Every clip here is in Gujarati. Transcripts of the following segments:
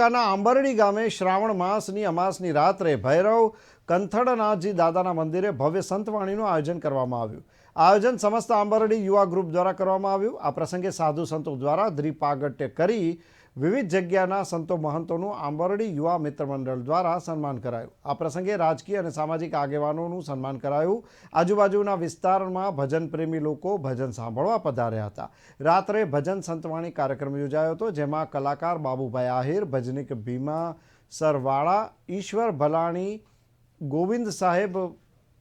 તાલુકાના આંબરડી ગામે શ્રાવણ માસની અમાસની રાત્રે ભૈરવ કંથળનાથજી દાદાના મંદિરે ભવ્ય સંતવાણીનું આયોજન કરવામાં આવ્યું. આયોજન સમસ્ત આંબરડી યુવા ગ્રુપ દ્વારા કરવામાં આવ્યું. આ પ્રસંગે સાધુ સંતો દ્વારા દ્રીપાગટ્ય કરી વિવિધ જગ્યાના સંતો મહંતોનું આંબરડી યુવા મિત્ર મંડળ દ્વારા સન્માન કરાયું. આ પ્રસંગે રાજકીય અને સામાજિક આગેવાનોનું સન્માન કરાયું. આજુબાજુના વિસ્તારમાં ભજન પ્રેમી લોકો ભજન સાંભળવા પધાર્યા હતા. રાત્રે ભજન સંતવાણી કાર્યક્રમ યોજાયો હતો, જેમાં કલાકાર બાબુભાઈ આહિર, ભજનિક ભીમા સરવાળા, ઈશ્વર ભલાણી ગોવિંદ સાહેબ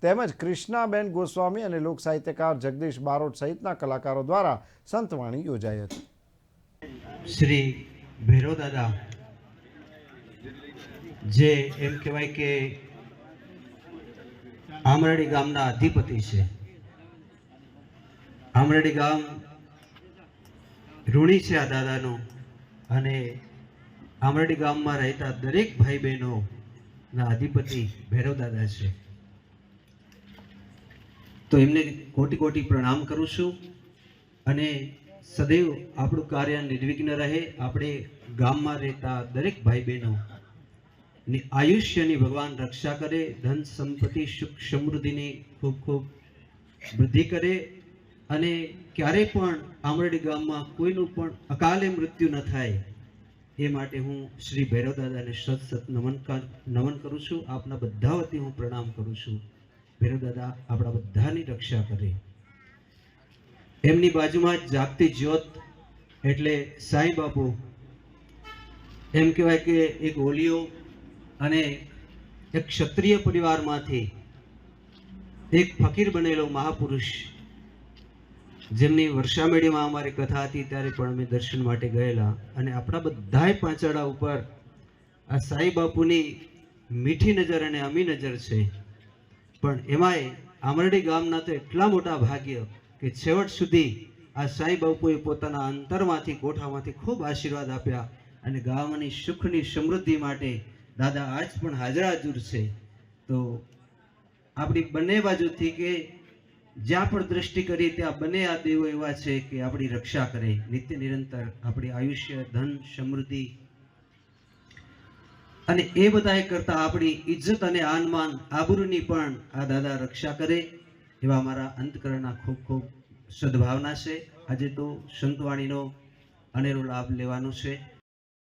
તેમજ કૃષ્ણાબેન ગોસ્વામી અને લોક સાહિત્યકાર જગદીશ બારોટ સહિતના કલાકારો દ્વારા સંતવાણી યોજાઈ હતી. શ્રી ભેરો દાદા, જે એમ કહેવાય કે આમરડી ગામના અધિપતિ છે. આમરડી ગામ ઋણી છે આ દાદાનું અને આમરડી ગામમાં રહેતા દરેક ભાઈ બહેનો ના, અધિપતિ ભૈરવ છે. તો એમને કોટી કોટી પ્રણામ કરું છું અને સદૈવ આપણું કાર્ય નિર્વિઘ્ન રહે. આપણે ગામમાં રહેતા દરેક ભાઈ બહેનો ની આયુષ્યની ભગવાન રક્ષા કરે, ધન સંપત્તિ, સુખ સમૃદ્ધિની ખૂબ ખૂબ વૃદ્ધિ કરે અને ક્યારેય પણ આમરડી ગામમાં કોઈનું પણ અકાલે મૃત્યુ ન થાય. એ માટે હું શ્રી ભૈરવ દાદાને સત સત નમન નમન કરું છું. આપના બધા વતી હું પ્રણામ કરું છું. ભૈરવ દાદા આપણા બધાની રક્ષા કરે. એમની બાજુમાં જાગતી જ્યોત એટલે સાંઈ બાપુ. એમ કહેવાય કે એક ઓલિયો અને એક ક્ષત્રિય પરિવારમાંથી એક ફકીર બનેલો મહાપુરુષ જેમની વર્ષામેળીમાં અમારી કથા હતી ત્યારે પણ અમે દર્શન માટે ગયેલા અને આપણા બધાય પાંચાડા ઉપર આ સાંઈ બાપુની મીઠી નજર અને અમી નજર છે. પણ એમાંય આમરડી ગામના તો એટલા મોટા ભાગ્ય કે છેવટ સુધી આ સાંઈ બાપુએ પોતાના અંતરમાંથી, કોઠામાંથી ખૂબ આશીર્વાદ આપ્યા અને ગામની સુખની સમૃદ્ધિ માટે દાદા આજ પણ હાજરાજુર છે. તો આપણી બંને બાજુથી કે જ્યાં પણ દ્રષ્ટિ કરીએ ત્યાં બંને આ દેવો એવા છે કે આપણી રક્ષા કરે, નિત્ય નિરંતર આપણી આયુષ્ય, ધન, સમૃદ્ધિ. અને એ બધાએ કરતા આપણી ઇજ્જત અને આનમાન આબરૂની પણ આ દાદા રક્ષા કરે એવા મારા અંતકરણના ખૂબ ખૂબ સદભાવના છે. આજે તો સંતવાણીનો અનેરો લાભ લેવાનો છે.